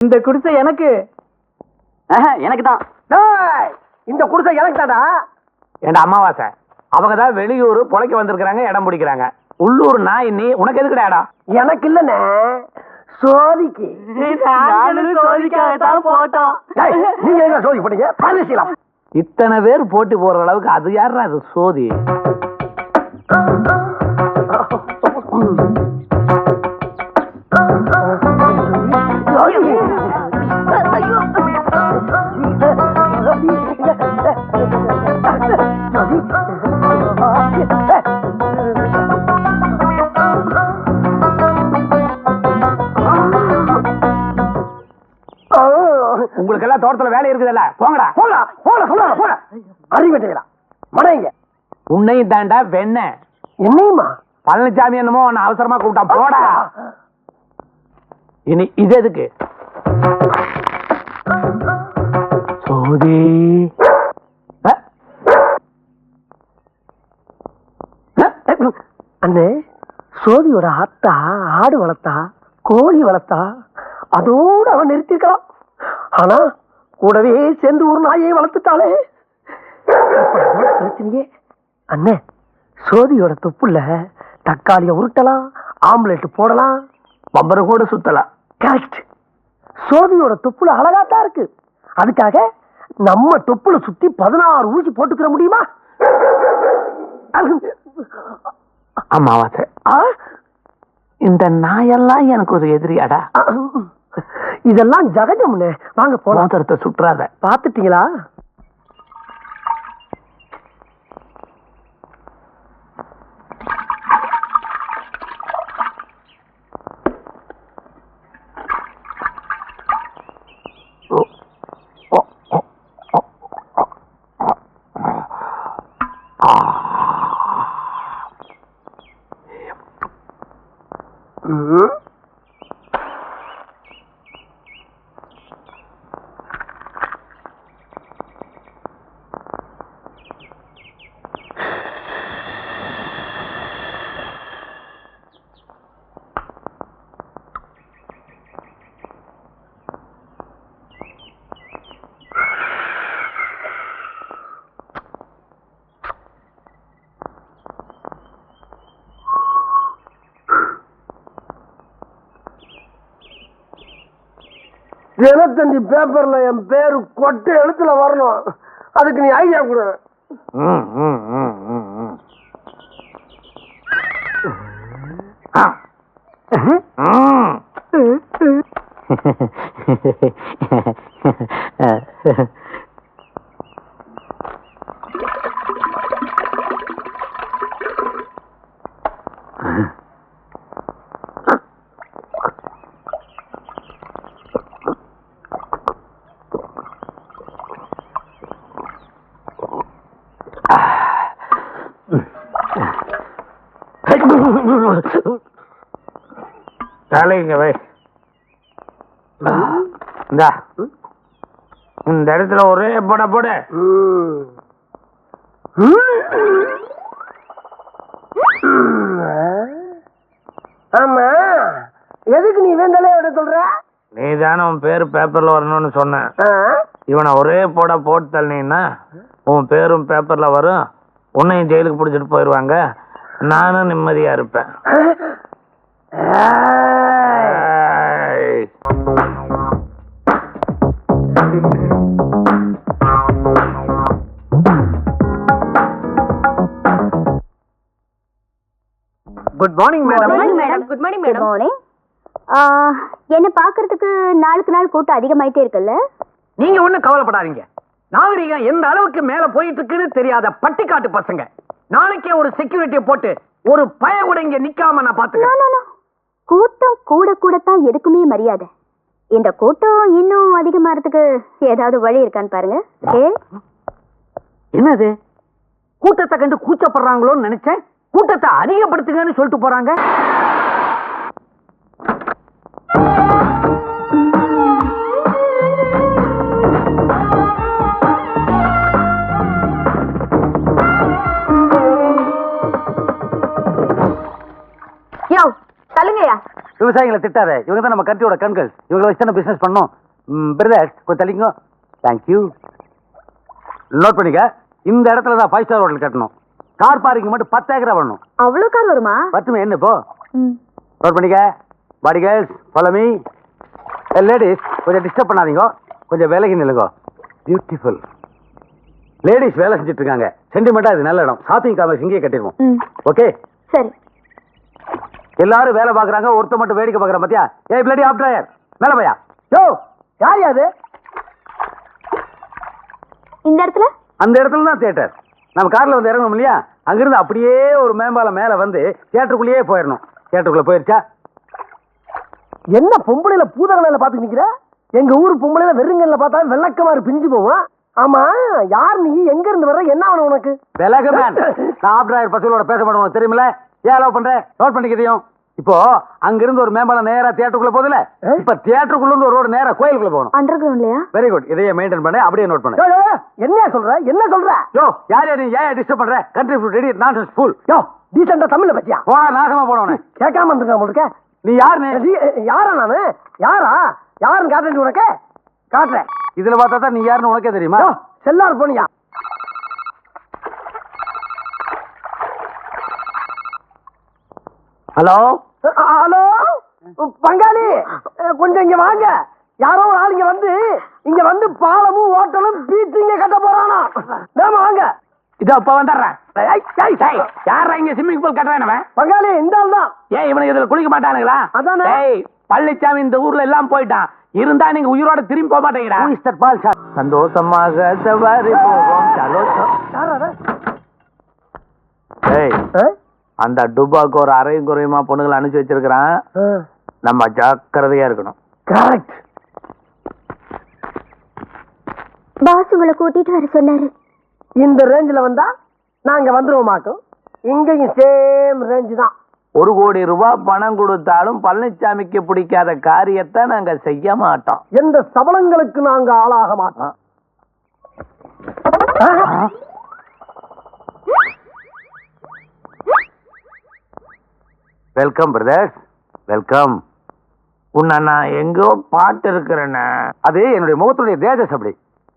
இந்த குடிசை எனக்கு எனக்கு தான் டேய், இந்த குடிசை எனக்கு தாடா ஏண்டா அமாவாசை அவங்க தான் வெளியூர் பொழைக்க வந்திருக்கிறாங்க இடம் பிடிக்கிறாங்க உள்ளூர் நாய் நீ உனக்கு எதுக்குடா இடம் எனக்கு இல்லண்ணே சோதிக்கு போட்டோம் டேய், நீங்க எங்க சோதி போட்டீங்க பரிசீலம் இத்தனை பேர் போட்டி போடுற அளவுக்கு அது யாரா அது சோதி உங்களுக்கு எல்லாம் தோட்டத்துல வேலை இருக்குதுல்ல போங்கடா. போடா போட சொல்ல போட அறிவிட்டீங்களா மடைங்க உன்னையும் தாண்டா வெண்ண. என்னையுமா? பழனிசாமி என்னமோ அவசரமா கூப்பிட்டான். போடா. இனி இது எதுக்கு? சோதி. அண்ணே சோதியோட அத்தா ஆடு வளர்த்தா கோழி வளர்த்தா அதோடு அவன் நிறுத்திருக்கலாம் ஆனா கூடவே சேர்ந்து ஒரு நாயை வளர்த்துட்டாளே. பிரச்சனையே. அண்ணே சோதியோட தொப்புல தக்காளியை உருட்டலாம் ஆம்லெட் போடலாம். பம்பர கூட சுத்தலாம் கரெக்ட் சோதியோட தொப்புல அழகாத்தான் இருக்கு. அதுக்காக நம்ம தொப்புல சுத்தி பதினாறு ஊசி போட்டுக்கிற முடியுமா? அமாவாசை ஆ? இந்த நாயெல்லாம் எனக்கு ஒரு எதிரியாடா. இதெல்லாம் ஜகஜம்னு. வாங்க போலாம். மோதிரத்தை சுற்றாத. பாத்துட்டீங்களா தினத்தந்தி பேப்பர்ல என் பேரு கொட்டை எழுத்துல வரணும். அதுக்கு நீ ஐடியா கொடு. ஆ. தலைங்க வை. இந்தா இந்த. இடத்துல ஒரே போட போடு. ஆமா. எதுக்கு நீ வேந்தலே விட சொல்ற? நீ தானே உன் பேர் பேப்பர்ல வரணும்னு சொன்ன? இவனை ஒரே போட போட்டு தள்ளினீன்னா உன் பேரும் பேப்பர்ல வரும். உன்னையும் ஜெயிலுக்கு பிடிச்சிட்டு போயிடுவாங்க நானும் நிம்மதியா இருப்பேன். Good morning madam madam good morning madam morning என்ன பார்க்கிறதுக்கு நாளுக்கு நாள் கூட்டம் அதிகமாயிட்டே இருக்குல்ல? நீங்க ஒண்ணும் கவலைப்படாதீங்க. நாகரிகம் எந்த அளவுக்கு மேல போயிட்டு இருக்குன்னு தெரியாத பட்டிக்காட்டு பசங்க. நாளைக்கே ஒரு செக்யூரிட்டியை போட்டு ஒரு பய கூட இங்க நிக்காம நான் No, பாத்துக்கிறேன் no, no. கூட்டம் கூட கூடத்தான் எதுக்குமே மரியாதை. இந்த கூட்டம் இன்னும் அதிகமாறதுக்கு ஏதாவது வழி இருக்கான்னு பாருங்க. ஏ என்னது? கூட்டத்தை கண்டு கூச்சப்படுறாங்களோன்னு நினைச்சேன். கூட்டத்தை அதிகப்படுத்துங்கன்னு சொல்லிட்டு போறாங்க. விவசாயிகளை திட்டாத. இவங்க தான் நம்ம கண்ட்ரியோட கண்கள். இவங்களை வச்சு தானே பிசினஸ் பண்ணோம் பிரதர் கொஞ்சம் தள்ளிங்க தேங்க்யூ நோட் பண்ணிக்க. இந்த இடத்துல தான் ஃபைவ் ஸ்டார் ஹோட்டல் கட்டணும். கார் பார்க்கிங் மட்டும் பத்து ஏக்கரா பண்ணணும் அவ்வளவு கார் வருமா? பத்துமே என்ன இப்போ. நோட் பண்ணிக்க. Body girls follow me ladies கொஞ்சம் டிஸ்டர்ப் பண்ணாதீங்க. கொஞ்சம் விலகி நில்லுங்க. பியூட்டிஃபுல் லேடிஸ் வேலை செஞ்சுட்டு இருக்காங்க. சென்டிமெண்டா இது நல்ல இடம். ஷாப்பிங் காம்ப்ளெக்ஸ் இங்கேயே கட்டிடுவோம். ஓகே சரி. எல்லாரும் வேலை பாக்குறாங்க ஒருத்த மட்டும் வேடிக்கை பாக்குறான் பாத்தியா? ஏய் பிளடி ஆப் டிரைவர் மேல பையா. யோ யார் யாது இந்த இடத்துல? அந்த இடத்துல தான் தியேட்டர் நம்ம கார்ல வந்து இறங்கணும் இல்லையா? அங்கிருந்து அப்படியே ஒரு மேம்பாலம் மேல வந்து தியேட்டருக்குள்ளேயே போயிடணும் தியேட்டருக்குள்ள போயிருச்சா? என்ன பொம்பளையில பூதகலையில பாத்து நிக்கிற? எங்க ஊர் பொம்பளையில வெறுங்கல்ல பார்த்தா வெள்ளக்கமாறு பிஞ்சு போவோம் ஆமா யார் நீ? எங்க இருந்து வர்ற? என்ன ஆகணும் உனக்கு? விலக மேன் நான் ஆப் டிரைவர் பசங்களோட பேச மாட்டேன் உனக்கு தெரியுமில ஏன் அலோவ் பண்றேன் நோட் பண்ணிக்கிறதையும். இப்போ அங்கிருந்து ஒரு மேம்பாலம் நேரா தியேட்டருக்குள்ள போகுதுல ஆ? இப்ப தியேட்டருக்குள்ள இருந்து ஒரு ரோடு நேரா கோயிலுக்குள்ள போகணும். அண்டர் கிரவுண்ட்லயா வெரி குட் இதையே மெயின்டைன் பண்ண அப்படியே நோட் பண்ணு. என்ன சொல்ற? என்ன சொல்ற? யோ யார் யார் நீ ஏன் டிஸ்டர்ப் பண்ற? கண்ட்ரி ஃபுட் ரெடி நான் ஸ்கூல் யோ டீசெண்டா தமிழ்ல பத்தியா போடா நாசமா போனவனே கேட்காம இருந்திருக்க உங்களுக்கு நீ யாருன்னு? யாரா நானு? யாரா? யாருன்னு காட்டுறேன் உனக்கு? காட்டுறேன். இதுல பார்த்தா தான் நீ யாருன்னு உனக்கே தெரியுமா? செல்லார் போனியா? ஹலோ? ஹலோ? பங்காளி கொஞ்சம் இங்க வாங்க. யாரோ ஒரு ஆள் இங்க வந்து இங்க வந்து பாலமும் ஹோட்டலும் பீச் இங்க கட்ட போறானா? வேமா வாங்க. இதோ இப்ப வந்துடுறேன். யாரா இங்க ஸ்விம்மிங் பூல் கட்டுறேன் பங்காளி இந்த ஆள் தான். ஏன் இவனுக்கு இதுல குளிக்க மாட்டானுங்களா? அதானே. ஏய் பழனிசாமி இந்த ஊர்ல எல்லாம் போயிட்டான். இருந்தா நீங்க உயிரோட திரும்பி போக மாட்டீங்கடா. மிஸ்டர் பால் சார். சந்தோஷமாக சவாரி போவோம். அது? ஏய்? அந்த டுபாக்கு ஒரு அரையும் குறையுமா பொண்ணுங்களை அனுப்பிச்சு வச்சிருக்கிறான். நம்ம ஜாக்கிரதையா இருக்கணும். Correct. பாஸ் உங்களை கூட்டிட்டு வர சொன்னாரு. இந்த ரேஞ்சில வந்தா நாங்க வந்துருவோம் மாட்டோம். இங்கேயும் சேம் ரேஞ்சு தான். ஒரு கோடி ரூபாய் பணம் கொடுத்தாலும் பழனிசாமிக்கு பிடிக்காத காரியத்தை நாங்க செய்ய மாட்டோம். எந்த சபலங்களுக்கு நாங்க ஆளாக மாட்டோம். வெல்கம் பிரதர்ஸ் வெல்கம் உன்னை நான் எங்கோ பாட்டு இருக்கிறேன்னு அது என்னுடைய முகத்துடைய தேஜஸ் அப்படி.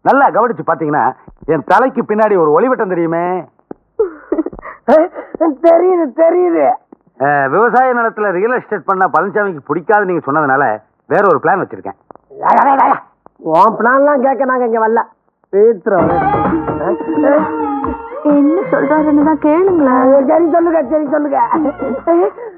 நல்லா கவனிச்சு பாத்தீங்கன்னா என் தலைக்கு பின்னாடி ஒரு ஒளிவட்டம் தெரியுமே? தெரியுது தெரியுது. விவசாய நிலத்துல ரியல் எஸ்டேட் பண்ண பழனிசாமிக்கு பிடிக்காது நீங்க சொன்னதுனால வேற ஒரு பிளான் வச்சிருக்கேன். உன் பிளான்லாம் கேட்க நாங்க இங்க வரல. பேத்துறோம் என்ன சொல்றாருன்னு தான் கேளுங்களேன். சரி சொல்லுங்க சரி சொல்லுங்க.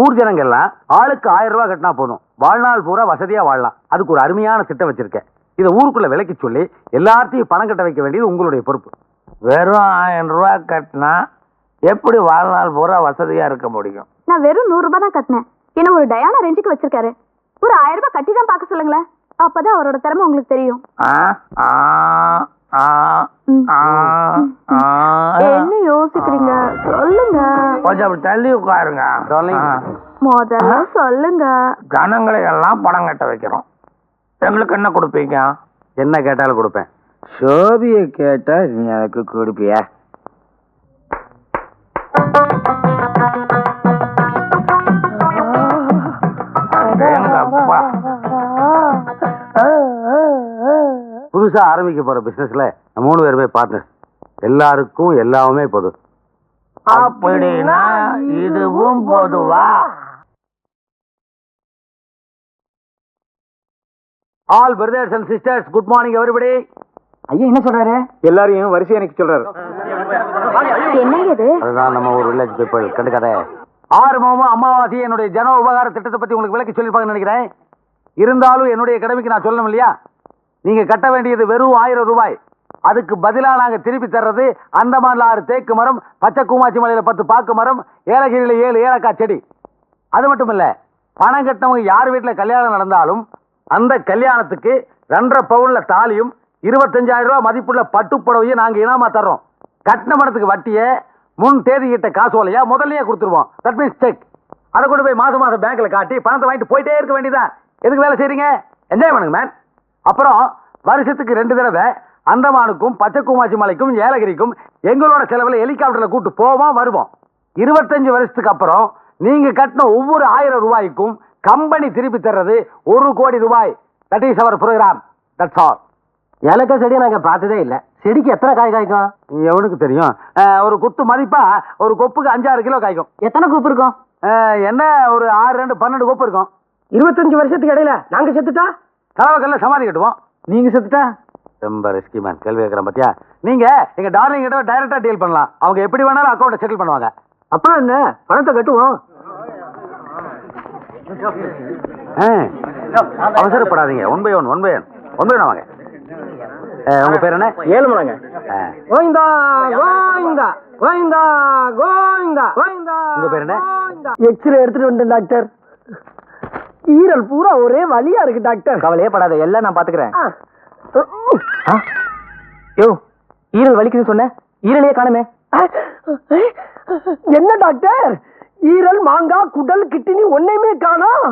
ஊர் ஜனங்க எல்லாம் ஆளுக்கு ஆயிரம் ரூபாய் கட்டினா போதும். வாழ்நாள் பூரா வசதியா வாழலாம். அதுக்கு ஒரு அருமையான திட்டம் வச்சிருக்கேன். இதை ஊருக்குள்ள விலைக்கு சொல்லி எல்லாத்தையும் பணம் கட்ட வைக்க வேண்டியது உங்களுடைய பொறுப்பு. வெறும் ஆயிரம் ரூபாய் கட்டினா எப்படி வாழ்நாள் பூரா வசதியா இருக்க முடியும்? நான் வெறும் நூறு ரூபாய் தான் கட்டினேன். என்ன ஒரு டயானா ரேஞ்சுக்கு வச்சிருக்காரு. ஒரு ஆயிரம் ரூபாய் கட்டி தான் பார்க்க சொல்லுங்களேன். அப்பதான் அவரோட திறமை உங்களுக்கு தெரியும். ஆ ஆ. என்ன யோசிக்கிறீங்க? சொல்லுங்க. கொஞ்சம் அப்படி தள்ளி உட்காருங்க. ஆ. முதல்ல சொல்லுங்க. ஜனங்களை எல்லாம் பணம் கட்ட வைக்கிறோம். எங்களுக்கு என்ன கொடுப்பீங்க? என்ன கேட்டாலும் கொடுப்பேன். சோபியை கேட்டா நீ எனக்கு கொடுப்பியா? அடேங்கப்பா. புதுசா ஆரம்பிக்க போற பிசினஸ்ல நம்ம மூணு பேருமே பார்ட்னர் எல்லாருக்கும் எல்லாமே பொது அப்படின்னா இதுவும் பொதுவா. All brothers and sisters good morning everybody ஐயா என்ன சொல்றாரு? எல்லாரையும் வரிசை எனக்கு சொல்றாரு. என்னங்க இது? அதுதான் நம்ம ஒரு வில்லேஜ் பீப்பிள் கண்டுக்காத. ஆறுமுகமும் அமாவாசை என்னுடைய ஜன உபகார திட்டத்தை பத்தி உங்களுக்கு விளக்கி சொல்லிருப்பாங்கன்னு நினைக்கிறேன். இருந்தாலும் என்னுடைய கடமைக்கு நான் சொல்லணும் இல்லையா? நீங்க கட்ட வேண்டியது வெறும் ஆயிரம் ரூபாய். அதுக்கு பதிலா நாங்க திருப்பி தர்றது அந்தமான்ல ஆறு தேக்கு மரம் பச்சை கூமாச்சி மலையில பத்து பாக்கு மரம் ஏலகிரியில ஏழு ஏலக்காய் செடி. அது மட்டும் இல்ல பணம் கட்டவங்க யார் வீட்டுல கல்யாணம் நடந்தாலும் அந்த கல்யாணத்துக்கு ரெண்டரை பவுன்ல தாலியும் இருபத்தஞ்சாயிரம் ரூபாய் மதிப்புள்ள பட்டு புடவையும் நாங்க இனாமா தர்றோம். கட்டின பணத்துக்கு வட்டியை முன் தேதியிட்ட காசோலையா முதல்லயே கொடுத்துருவோம். தட் மீன்ஸ் செக் அதை கொண்டு போய் மாசம் மாசம் பேங்க்ல காட்டி பணத்தை வாங்கிட்டு போயிட்டே இருக்க வேண்டியதான் எதுக்கு வேலை செய்றீங்க? என்ஜாய் பண்ணுங்க மேன் அப்புறம் வருஷத்துக்கு ரெண்டு தடவை அந்தமானுக்கும் பச்சைக்குமாச்சி மலைக்கும் ஏலகிரிக்கும் எங்களோட செலவுல ஹெலிகாப்டர்ல கூட்டு போவோம் வருவோம். இருபத்தஞ்சு வருஷத்துக்கு அப்புறம் நீங்க கட்டின ஒவ்வொரு ஆயிரம் ரூபாய்க்கும் கம்பெனி திருப்பி தர்றது ஒரு கோடி ரூபாய். That is our program that's all எனக்கு செடியை நாங்க பார்த்ததே இல்ல. செடிக்கு எத்தனை காய் காய்க்கும்? எவனுக்கு தெரியும்? ஒரு குத்து மதிப்பா ஒரு கொப்புக்கு அஞ்சாறு கிலோ காய்க்கும். எத்தனை கூப்பு இருக்கும்? என்ன ஒரு ஆறு ரெண்டு பன்னெண்டு கொப்பு இருக்கும். இருபத்தஞ்சு வருஷத்துக்கு இடையில நாங்க செத்துட்டா கலவக்கல்ல சமாதி கட்டுவோம். நீங்க செத்துட்டா? ரொம்ப ரிஸ்கி மேன் கேள்வி கேட்கறேன் பாத்தியா? நீங்க எங்க டார்லிங் கிட்ட டைரக்டா டீல் பண்ணலாம். அவங்க எப்படி வேணாலும் அக்கௌண்ட்டை செட்டில் பண்ணுவாங்க. அப்புறம் என்ன? பணத்தை கட்டுவோம். அவசரப்படாதீங்க. One by one one by one one by one வாங்க. உங்க பேர் என்ன? ஏழு மடங்க அஹ், கோவிந்தா கோவிந்தா கோவிந்தா கோவிந்தா கோவிந்தா உங்க பேர் என்ன? எக்ஸ்ரே எடுத்துட்டு வந்தேன் டாக்டர் ஈரல் பூரா ஒரே வலியா இருக்கு டாக்டர். கவலையே படாத எல்லாம் நான் பாத்துக்கிறேன். யோ ஈரல் வலிக்குதுன்னு சொன்ன? ஈரலையே காணுமே. என்ன டாக்டர்? ஈரல் மாங்காய் குடல் கிட்னி ஒன்னையுமே காணோம்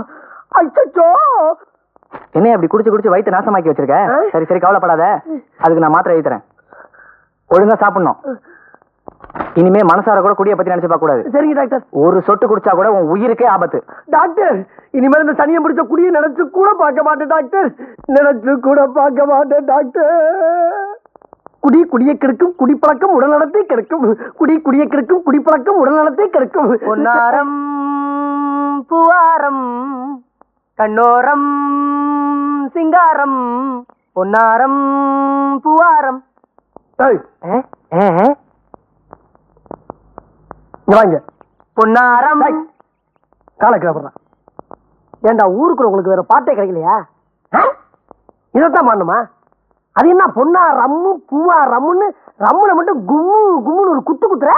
அச்சோ என்ன அப்படி குடிச்சு குடிச்சு வயிற்று நாசமாக்கி வச்சிருக்க? சரி சரி கவலைப்படாத. அதுக்கு நான் மாத்திரை எழுதி தரேன். ஒழுங்கா சாப்பிடணும். இனிமே மனசார கூட குடிய பத்தி நினைச்சு பார்க்க கூடாது சரிங்க டாக்டர். ஒரு சொட்டு குடிச்சா கூட உன் உயிருக்கே ஆபத்து. டாக்டர் இனிமேல் இந்த சனியை பிடிச்ச குடியை நினைச்சு கூட பார்க்க மாட்டேன் டாக்டர். நினைச்சு கூட பார்க்க மாட்டேன் டாக்டர். குடி குடியை கெடுக்கும் குடிப்பழக்கம் உடல்நலத்தை கெடுக்கும். குடி குடியை கெடுக்கும் குடிப்பழக்கம் உடல்நலத்தை கெடுக்கும். பொன்னாரம் பூவாரம் கண்ணோரம் சிங்காரம் பொன்னாரம் பூவாரம். ஏய், இங்க வாங்க. பொன்னாரம். காலை கிளம்புறான் ஏண்டா ஊருக்குள்ள உங்களுக்கு வேற பாட்டே கிடைக்கலையா? இதைத்தான் பண்ணுமா அது என்ன பொண்ணா ரம்மு பூவா ரம்முன்னு ரம்முல மட்டும் கும்மு கும்முன்னு ஒரு குத்து குத்துற?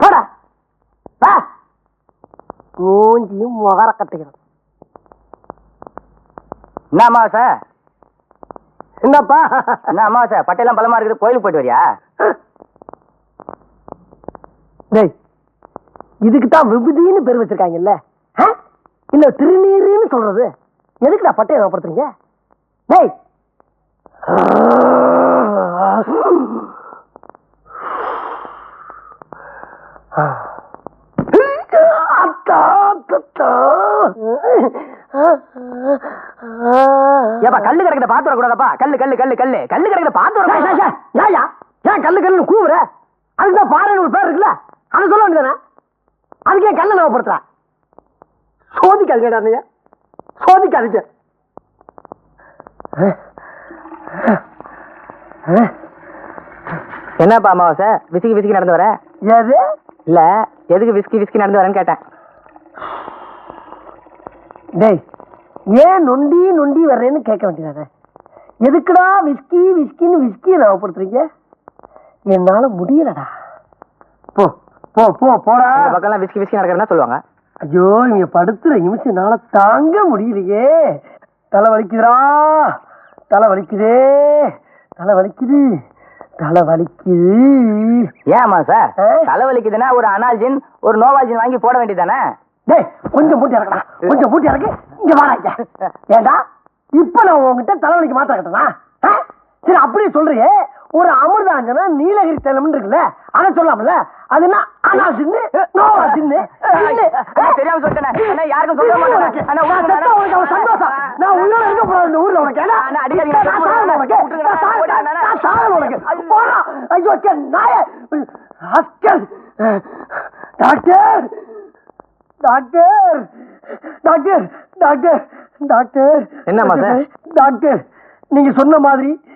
போடா. மூஞ்சியும் முகர கட்டுகிறோம் என்ன அமாவாசை? என்னப்பா? என்ன அமாவாசை? பட்டையெல்லாம் பலமா இருக்குது. கோயிலுக்கு போயிட்டு வரியா? டேய் இதுக்கு தான் விபூதின்னு பேர் வச்சிருக்காங்கல்ல? இல்ல திருநீருன்னு சொல்றது. எதுக்குடா பட்டையை ஞாபகப்படுத்துறீங்க டேய். ஏப்பா கல்லு கிடக்குத பாத்து வரக்கூடாதப்பா. கல்லு கல்லு கல்லு கல்லு. கல்லு கிடக்குத பாத்து வர ஏன் கல்லு கல்லுன்னு கூவுற? அதுக்கு தான் பாறைன்னு ஒரு பேர் இருக்குல்ல? அதை சொல்ல வேண்டியதானே? அதுக்கு கல்லை ஞாபகப்படுத்துற சோதிக்காதீங்கடா அண்ணையா சோதிக்காதீங்க. என்னப்பா அமாவாசை? விசிக்கி விசிக்கி நடந்து வர? எது? இல்ல எதுக்கு விஸ்கி விஸ்கி நடந்து வரேன்னு கேட்டேன். டேய் ஏன் நொண்டி நொண்டி வர்றேன்னு கேட்க வேண்டியதானே? எதுக்குடா விஸ்கி விஸ்கின்னு விஸ்கியை ஞாபகப்படுத்துறீங்க என்னால முடியலடா. போ. போ போ போடா. இந்த பக்கம்லாம் விஸ்கி விஸ்கி நடக்கிறதா சொல்லுவாங்க. ஐயோ இங்க படுத்துற நிமிஷம் என்னால தாங்க முடியலையே. தலை வலிக்குதுடா. தலை வலிக்குதே. தலை வலிக்குது. தலை வலிக்குது. ஏன் அமாவாசை ஆ? தலைவலிக்குதுன்னா ஒரு அனால்ஜின் ஒரு நோவாஜின் வாங்கி போட வேண்டியதானே டேய் கொஞ்சம் மூட்டி இறக்கடா. கொஞ்சம் மூட்டி இறக்கு. இங்க வாடா ஏண்டா? இப்ப நான் உன்கிட்ட தலைவலிக்கு மாத்திர கட்டனா சரி அப்படியே சொல்றியே ஒரு அமிர்தாஞ்சனா நீலகிரி தைலம்னு இருக்குல்ல அதை சொல்லாமல அது என்ன அனா சின்னு நோவா சின்னு சின்னு. அண்ணா, தெரியாம சொல்லிட்டேனே. யாருக்கும் சொல்ல மாட்டேன். உனக்கு சந்தோஷம். நான் உயிரோட இருக்க போறேன் இந்த ஊர்ல உனக்கு. உனக்கு. போடா. ஐயோ, நாயே. Rascal. Doctor doctor doctor doctor doctor என்னம்மா சார்? டாக்டர் நீங்க சொன்ன மாதிரி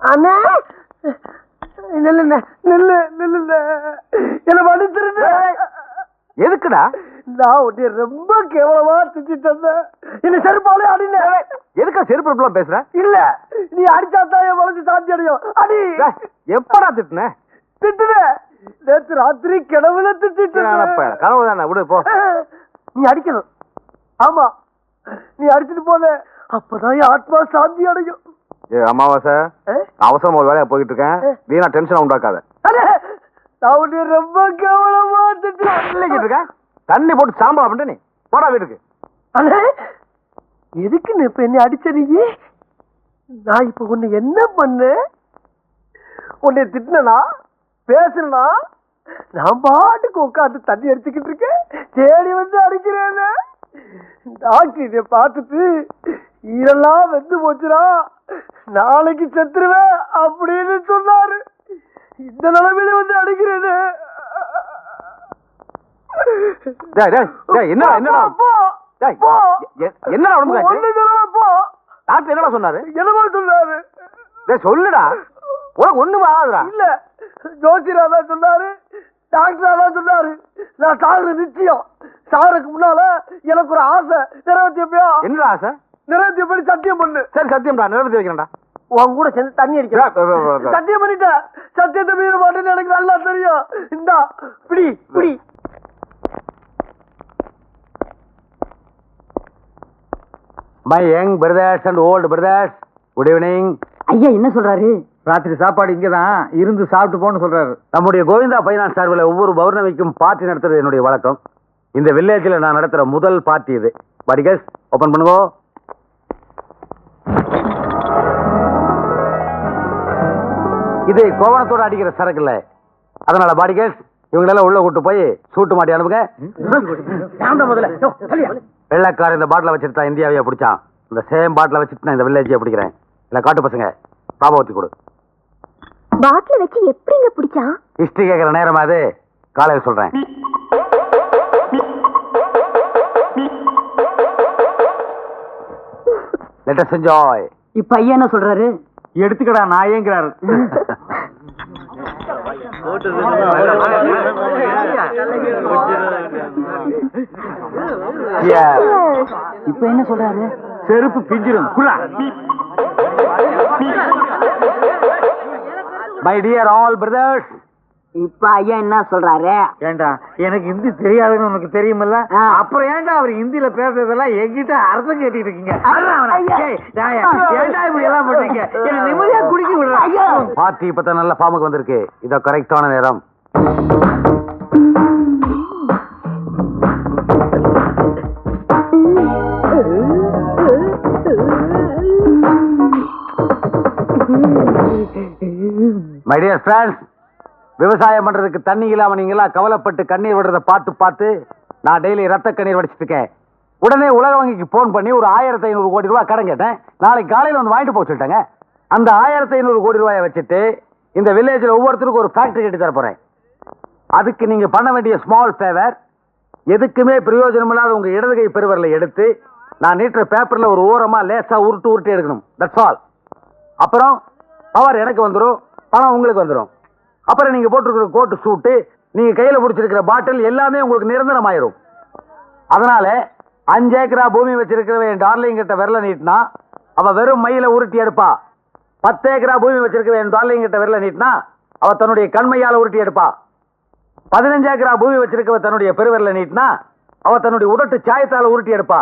அண்ணா! நில்லு நில்லு நில்லு என்ன மன்னிச்சிருந்த எதுக்குடா? நான் உன்னை ரொம்ப கேவலமா திட்டிட்டேன் என்ன செருப்பாலே அடின. எதுக்கா செருப்பு பேசுற? இல்ல நீ அடிச்சாதான் என் மனசு சாந்தி அடையும். அடி. எப்படா திட்டுன? திட்டுன. நேத்து ராத்திரி கிணவுல திட்டிட்டேன் கனவு தானே விடு போ. நீ அடிக்கணும். ஆமா. நீ அடிச்சிட்டு போன. அப்பதான் ஆத்மா சாந்தி அடையும். ஏ அமாவாசை? அவசரமா ஒரு வேலையா போயிட்டு இருக்கேன் வீணா டென்ஷன் உண்டாக்காத. நான் உன்னை ரொம்ப கேவலமா திட்டுறேன். இல்லைக்கிட்டு இருக்க? தண்ணி போட்டு சாம்பலா பண்ணிட்டு நீ? போடா வீட்டுக்கு. அண்ணே எதுக்கு நீ இப்ப என்ன அடிச்ச நீ? நான் இப்ப உன்னை என்ன பண்ணேன்? உன்னை திட்டினா பேசுனா நான் பாட்டுக்கு உட்காந்து தண்ணி அடிச்சுக்கிட்டு இருக்கேன். தேடி வந்து அடிக்கிறேன். டாக்டர் இதை பார்த்துட்டு இதெல்லாம் வெந்து போச்சுடா. நாளைக்கு செத்துருவேன் அப்படின்னு சொன்னாரு. இந்த நிலைமையில வந்து அடிக்கிறேன்னு டேய், டேய், டேய், என்னடா, சொன்னாரு? என்னமோ சொன்னாரு. டேய் சொல்லுடா. உனக்கு ஒண்ணுமே ஆகாதுடா. இல்ல. ஜோசியரா தான் சொன்னாரு டாக்டரா தான் சொன்னாரு. நான் சாகுறது நிச்சயம். சாகுறதுக்கு முன்னால எனக்கு ஒரு ஆசை நிறைவேற்றியப்பையா என்னடா ஆசை? நிறைவேற்றியபடி சத்தியம் பண்ணு. சரி சத்தியம்டா நிறைவேற்றி வைக்கிறேன்டா. உன் கூட சேர்ந்து தண்ணி வே. சத்தியம் பண்ணிட்டேன் சத்தியத்தை மீற மாட்டேன்னு எனக்கு நல்லா தெரியும். இந்தா பிடி பிடி. My young brothers and old brothers good evening ஐயா என்ன சொல்றாரு? ராத்திரி சாப்பாடு இங்கே தான் இருந்து சாப்பிட்டு போன்னு சொல்றாரு. நம்முடைய கோவிந்தா பைனான்ஸ் சார்பில் ஒவ்வொரு பௌர்ணமிக்கும் பார்ட்டி நடத்துறது என்னுடைய வழக்கம். இந்த வில்லேஜில் நான் நடத்துற முதல் பார்ட்டி இது. படிகஸ் ஓபன் பண்ணுங்க. இது கோவணத்தோட அடிக்கிற சரக்கு இல்ல. அதனால பாடிகஸ் இவங்களெல்லாம் உள்ள கூட்டு போய் சூட்டு மாட்டி அனுப்புங்க. வெள்ளக்கார இந்த பாட்டில வச்சுட்டு தான் இந்தியாவையே பிடிச்சான். இந்த சேம் பாட்டில வச்சுட்டு நான் இந்த வில்லேஜையே பிடிக்கிறேன். இல்ல காட்டு பசங்க பாபாவத்தி கொடு. பாட்டில வச்சு எப்படிங்க பிடிச்சா? ஹிஸ்டரி கேட்குற நேரமா அது? காலையில் சொல்றேன். லெட் அஸ் என்ஜாய் இப்ப ஐயா என்ன சொல்றாரு? எடுத்துக்கடா நாயேங்கிறாரு இப்ப என்ன சொல்றாரு? செருப்பு பிஞ்சிரும். குள்ளா மை டியர் ஆல் பிரதர்ஸ் இப்ப ஐயா என்ன சொல்றாரு? ஏண்டா எனக்கு ஹிந்தி தெரியாதுன்னு உனக்கு தெரியுமில்ல. அப்புறம் ஏன்டா அவர் ஹிந்தில பேசுறதெல்லாம் என்கிட்ட அர்த்தம் கேட்டுட்டு இருக்கீங்க? ஏன்டா இப்படி எல்லாம் பண்றீங்க? என்ன நிம்மதியா குடிக்க விடுறா. பார்ட்டி இப்ப நல்ல ஃபார்முக்கு வந்திருக்கு. இதோ கரெக்டான நேரம். மை டியர் ஃப்ரெண்ட்ஸ் விவசாயம் பண்ணுறதுக்கு தண்ணி இல்லாமல் நீங்களாம் கவலைப்பட்டு கண்ணீர் விடுறத பார்த்து பார்த்து நான் டெய்லி ரத்த கண்ணீர் வடிச்சிட்டு இருக்கேன். உடனே உலக வங்கிக்கு ஃபோன் பண்ணி ஒரு ஆயிரத்தி ஐநூறு கோடி ரூபாய் கடன் கேட்டேன். நாளைக்கு காலையில் வந்து வாங்கிட்டு போக சொல்லிட்டாங்க. அந்த ஆயிரத்தி ஐநூறு கோடி ரூபாயை வச்சுட்டு இந்த வில்லேஜில் ஒவ்வொருத்தருக்கும் ஒரு ஃபேக்ட்ரி கட்டி தர போகிறேன் அதுக்கு நீங்கள் பண்ண வேண்டிய ஸ்மால் ஃபேவர் எதுக்குமே பிரயோஜனம் இல்லாத உங்கள் இடது கை பெருவரில் எடுத்து நான் நீட்டுற பேப்பரில் ஒரு ஓரமாக லேசாக உருட்டு உருட்டி எடுக்கணும். தட்ஸ் ஆல் அப்புறம் பவர் எனக்கு வந்துடும் பணம் உங்களுக்கு வந்துடும் அப்புறம் நீங்க போட்டிருக்கிற கோட்டு சூட்டு நீங்க கையில பிடிச்சிருக்கிற பாட்டில் எல்லாமே உங்களுக்கு நிரந்தரம் ஆயிரும் அதனால அஞ்சு ஏக்கரா பூமி வச்சிருக்கிறவன் என் டார்லிங் கிட்ட விரல நீட்டினா அவ வெறும் மயில உருட்டி எடுப்பா. பத்து ஏக்கரா பூமி வச்சிருக்கிறவன் என் டார்லிங் கிட்ட விரல நீட்டினா அவ தன்னுடைய கண்மையால உருட்டி எடுப்பா. பதினஞ்சு ஏக்கரா பூமி வச்சிருக்கவ தன்னுடைய பெருவிரல நீட்டினா அவ தன்னுடைய உடட்டு சாயத்தால உருட்டி எடுப்பா.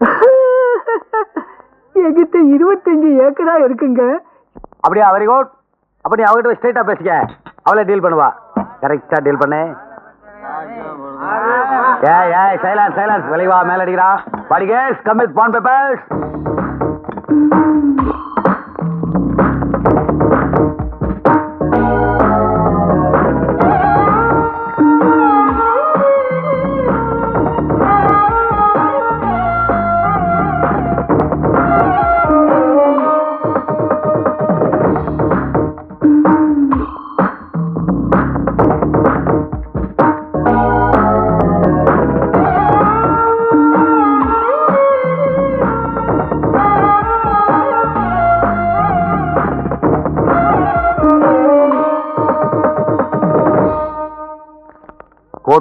என்கிட்ட இருபத்தஞ்சு ஏக்கரா இருக்குங்க. அப்படியா? வெரி குட் அப்ப நீ அவகிட்ட ஸ்ட்ரைட்டா பேசிக்க. அவளே டீல் பண்ணுவா. கரெக்டா டீல் பண்ணு. ஏய் ஏய் சைலன்ஸ் சைலன்ஸ் விளைவா மேல அடிக்கிறா. படிகேஸ் come with porn papers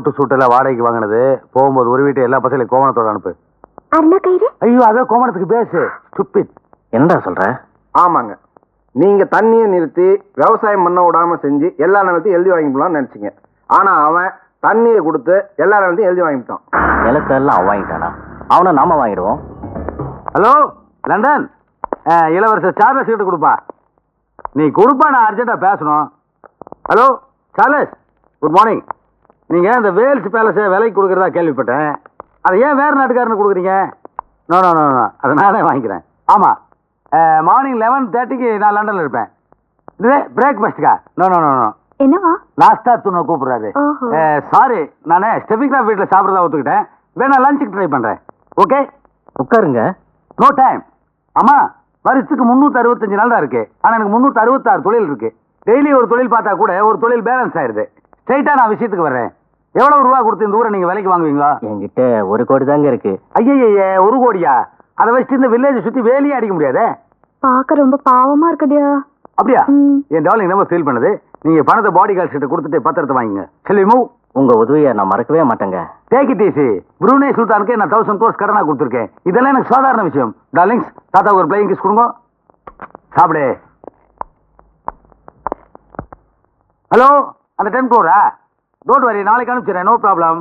coat சூட்டெல்லாம் வாடகைக்கு வாங்கினது. போகும்போது ஒரு வீட்டு எல்லா பசங்களையும் கோவணத்தோட அனுப்பு. அருணா கயிறு ஐயோ அதான் கோவணத்துக்கு பேசு. ஸ்டூபிட் என்னடா சொல்ற? ஆமாங்க. நீங்க தண்ணியை நிறுத்தி விவசாயம் பண்ண விடாம செஞ்சு எல்லா நிலத்தையும் எழுதி வாங்கிக்கலாம்னு நினைச்சீங்க. ஆனா அவன் தண்ணியை கொடுத்து எல்லா நிலத்தையும் எழுதி வாங்கிட்டான். நிலத்தெல்லாம் அவன் வாங்கிட்டானா? அவனை நாம வாங்கிடுவோம். Hello London. இளவரசர் சார்லஸ் கிட்ட கொடுப்பா. நீ கொடுப்பா நான் அர்ஜென்ட்டா பேசணும். ஹலோ சார்லஸ் குட் மார்னிங் நீங்க இந்த வேல்ஸ் பேலஸை விலைக்கு கொடுக்குறதா கேள்விப்பட்டேன். அதை ஏன் வேற நாட்டுக்காரனு கொடுக்குறீங்க? நோ நோ நோ நோ அதை நானே வாங்கிக்கிறேன். ஆமா. மார்னிங் லெவன் தேர்ட்டிக்கு நான் லண்டன்ல இருப்பேன். இது பிரேக்ஃபாஸ்ட்டுக்கா நோ நோ நோ நோ என்னவா? நாஸ்டா துணை கூப்பிடுறாரு. சாரி நானே ஸ்டெபிகிராஃப் வீட்டில் சாப்பிட்றதா ஒத்துக்கிட்டேன். வேணா லஞ்சுக்கு ட்ரை பண்றேன். ஓகே உட்காருங்க. நோ டைம் ஆமா வருஷத்துக்கு முந்நூற்றி அறுபத்தஞ்சு நாள் தான் இருக்கு. ஆனா எனக்கு முந்நூற்றி அறுபத்தாறு தொழில் இருக்கு. டெய்லி ஒரு தொழில் பார்த்தா கூட ஒரு தொழில் பேலன்ஸ் ஆயிருது. ஸ்ட்ரைட்டா நான் விஷயத்துக்கு வர்றேன். எவ்வளவு ரூபா கொடுத்து இந்த ஊரை நீங்க விலைக்கு வாங்குவீங்களா? என்கிட்ட ஒரு கோடி தாங்க இருக்கு. ஐயய்யே ஒரு கோடியா? அதை வச்சுட்டு இந்த வில்லேஜ் சுத்தி வேலையே அடிக்க முடியாதே? பார்க்க ரொம்ப பாவமா இருக்குடியா? அப்படியா. என் டாலிங் ரொம்ப ஃபீல் பண்ணுது? நீங்க பணத்தை பாடி கார்ட்ஸ் கிட்ட கொடுத்துட்டு பத்திரத்தை வாங்கிங்க. செல்வி மூவ் உங்க உதவியை நான் மறக்கவே மாட்டேங்க. டேக் இட் ஈஸி புரூனே சுல்தானுக்கு நான் தௌசண்ட் க்ரோஸ் கடனா கொடுத்துருக்கேன். இதெல்லாம் எனக்கு சாதாரண விஷயம். டார்லிங்ஸ் தாத்தாவுக்கு ஒரு பிளேயிங் கிஸ் கொடுங்க. சாப்பிடு. ஹலோ அந்த டென் க்ரோரா டோன்ட் வரி நாளைக்கு அனுப்பிச்சிடுறேன் நோ ப்ராப்ளம்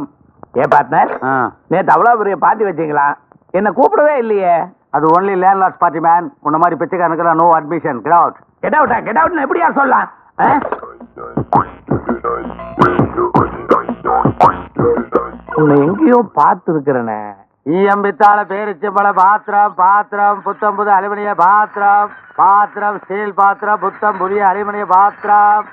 ஏன் பார்ட்னர் நேத்து அவ்வளவு பெரிய பார்ட்டி வச்சீங்களா? என்ன கூப்பிடவே இல்லையே. அது only landlords party man உன்ன மாதிரி பிச்சைக்காரனுக்கு no admission get out get அவுட்டா கெட் அவுட்னு எப்படியா சொல்லலாம்? ஆ? உன்னை எங்கேயோ பார்த்து இருக்கிறனே ஈயம்பித்தாள பேரிச்சம்பழ பாத்திரம் பாத்திரம் புத்தம் புது அலுமினிய பாத்திரம் பாத்திரம் ஸ்டீல் பாத்திரம் புத்தம் புதிய அலுமினிய பாத்திரம்.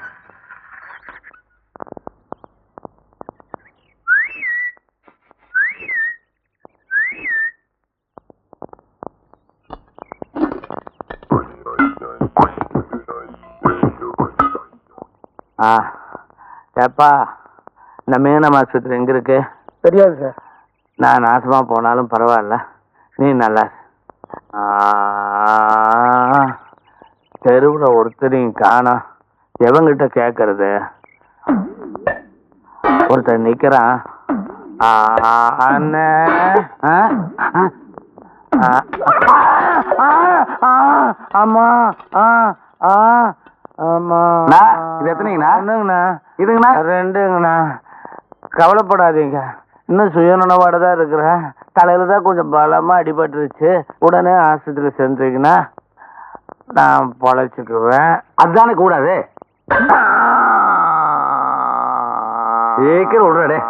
ஆ ஏப்பா இந்த மீனம் ஆஸ்பத்திரி எங்க இருக்கு? தெரியாது சார். நான் நாசமா போனாலும் பரவாயில்ல. நீ நல்லா தெருவுல ஒருத்தரையும் காணோம் எவங்கிட்ட கேட்கறது ஒருத்தன் நிக்கிறான். ஆ, அண்ணே. ஆ? ஆ? ஆ, ஆ, ஆ, அம்மா ஆ ஆ ஆமா. அண்ணா, இது எத்தனைங்கண்ணா? ஒண்ணுங்கண்ணா. இதுங்கண்ணா? ரெண்டுங்கண்ணா. கவலைப்படாதீங்க. இன்னும் சுயநலவோட தான் இருக்கிறேன். தலையில தான் கொஞ்சம் பலமா அடிபட்டுருச்சு. உடனே ஆஸ்பத்திரி சென்றீங்கன்னா நான் பொழைச்சிக்குவேன். அதுதானே கூடாது? சீக்கிரம் விடுறடே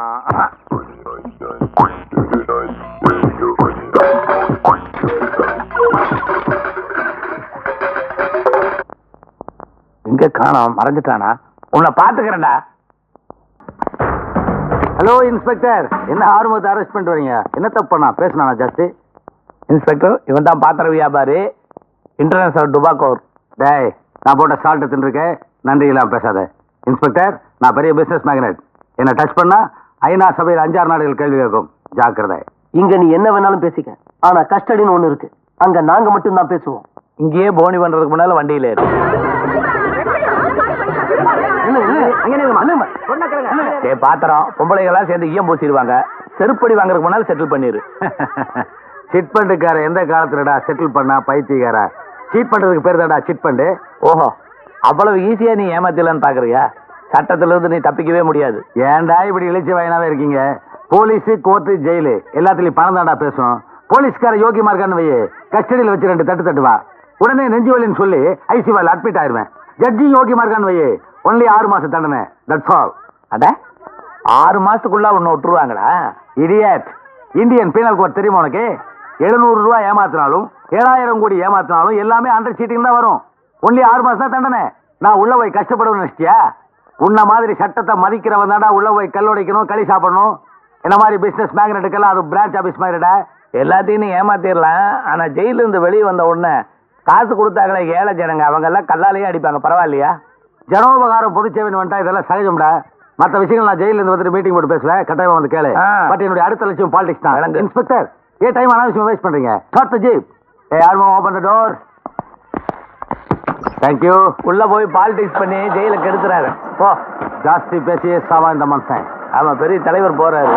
எங்க காணோம்? மறைஞ்சிட்டானா உன்னை பாத்துக்கிறேன்டா ஹலோ இன்ஸ்பெக்டர் என்ன ஆர்வத்தை அரெஸ்ட் பண்ணிட்டு வரீங்க? என்ன தப்பு பண்ணா? பேசினா ஜாஸ்தி? இன்ஸ்பெக்டர் இவன் தான் பாத்திர வியாபாரி. இன்டர்நேஷனல் டுபாக்கோர் டேய் நான் போட்ட சால்ட்டை தின்றுருக்கேன். நன்றி இல்லாம பேசாத. இன்ஸ்பெக்டர் நான் பெரிய பிசினஸ் மேக்னெட் என்ன டச் பண்ணா ஐநா சபையில் அஞ்சாறு நாடுகள் கேள்வி கேட்கும். ஜாக்கிரதை. இங்க நீ என்ன வேணாலும் பேசிக்க. ஆனா கஸ்டடின்னு ஒண்ணு இருக்கு. அங்க நாங்க மட்டும் தான் பேசுவோம். இங்கேயே போனி பண்றதுக்கு முன்னால வண்டியில ஏறு. ஏ பாத்திரம். பொம்பளைகளாம் சேர்ந்து ஈயம் பூசிடுவாங்க செருப்படி வாங்குறதுக்கு முன்னால செட்டில் பண்ணிரு. சிட் பண்டுக்கார எந்த காலத்துலடா செட்டில் பண்ணா பைத்தியக்காரா? சீட் பண்றதுக்கு பேர் தாடா சிட் பண்டு ஓஹோ. அவ்வளவு ஈஸியா நீ ஏமாத்திடலான்னு பாக்குறியா? சட்டத்துல இருந்து நீ தப்பிக்கவே முடியாது. ஏன்டா இப்படி இழிச்ச வயனாவே இருக்கீங்க? Police court jail. எல்லாத்துலயும் பணம் தாண்டா பேசும். போலீஸ்கார யோகியமா இருக்கான்னு வையே. கஸ்டடியில் வச்சு ரெண்டு தட்டு தட்டுவா. உடனே நெஞ்சு வலின்னு சொல்லி ஐசிவால் அட்மிட் ஆயிருவேன். ஜட்ஜி யோகியமா இருக்கான்னு வையே. ஒன்லி ஆறு மாசம் தண்டனை. தட்ஸ் ஆல் அட ஆறு மாசத்துக்குள்ள உன்னை விட்டுருவாங்களா இடியட் இந்தியன் பீனல் கோட் தெரியுமா உனக்கு? எழுநூறு ரூபாய் ஏமாத்தினாலும் ஏழாயிரம் கோடி ஏமாத்தினாலும் எல்லாமே அண்டர் சீட்டிங் தான் வரும். ஒன்லி ஆறு மாசம் தான் தண்டனை. நான் உள்ள போய் கஷ்டப்படுவேன் நினைச்சிட்டியா? உன்ன மாதிரி சட்டத்தை மதிக்கிறவன் தாண்டா உள்ள போய் கல்லுடைக்கணும் களி சாப்பிடணும். என்ன மாதிரி பிசினஸ் மேக்னெட்டுக்கெல்லாம் அது பிரான்ச் ஆஃபீஸ் மாதிரிடா. எல்லாத்தையும் ஏமாத்திடலாம் ஆனால் ஜெயிலிருந்து வெளியே வந்த உடனே காசு கொடுத்தாங்களே ஏழை ஜனங்க அவங்க எல்லாம் கல்லாலேயே அடிப்பாங்க. பரவாயில்லையா? ஜனோபகாரம் பொதுச்சேவன் வந்துட்டா இதெல்லாம் சகஜம்டா. மற்ற விஷயங்கள் நான் ஜெயில இருந்து வந்துட்டு மீட்டிங் போட்டு பேசுவேன். கட்டாயமா வந்து கேளு. பட் என்னுடைய அடுத்த லட்சியம் பாலிடிக்ஸ் தான். இன்ஸ்பெக்டர் ஏன் டைம் அனாவசியம் வேஸ்ட் பண்றீங்க. ஸ்டார்ட் த ஜீப் ஏ யாருமா ஓபன் த டோர் தேங்க்யூ உள்ள போய் பாலிடிக்ஸ் பண்ணி ஜெயில கெடுத்துறாரு. போ. ஜாஸ்தி பேசியே சாவா இந்த மனுஷன். ஆமா பெரிய தலைவர் போறாரு.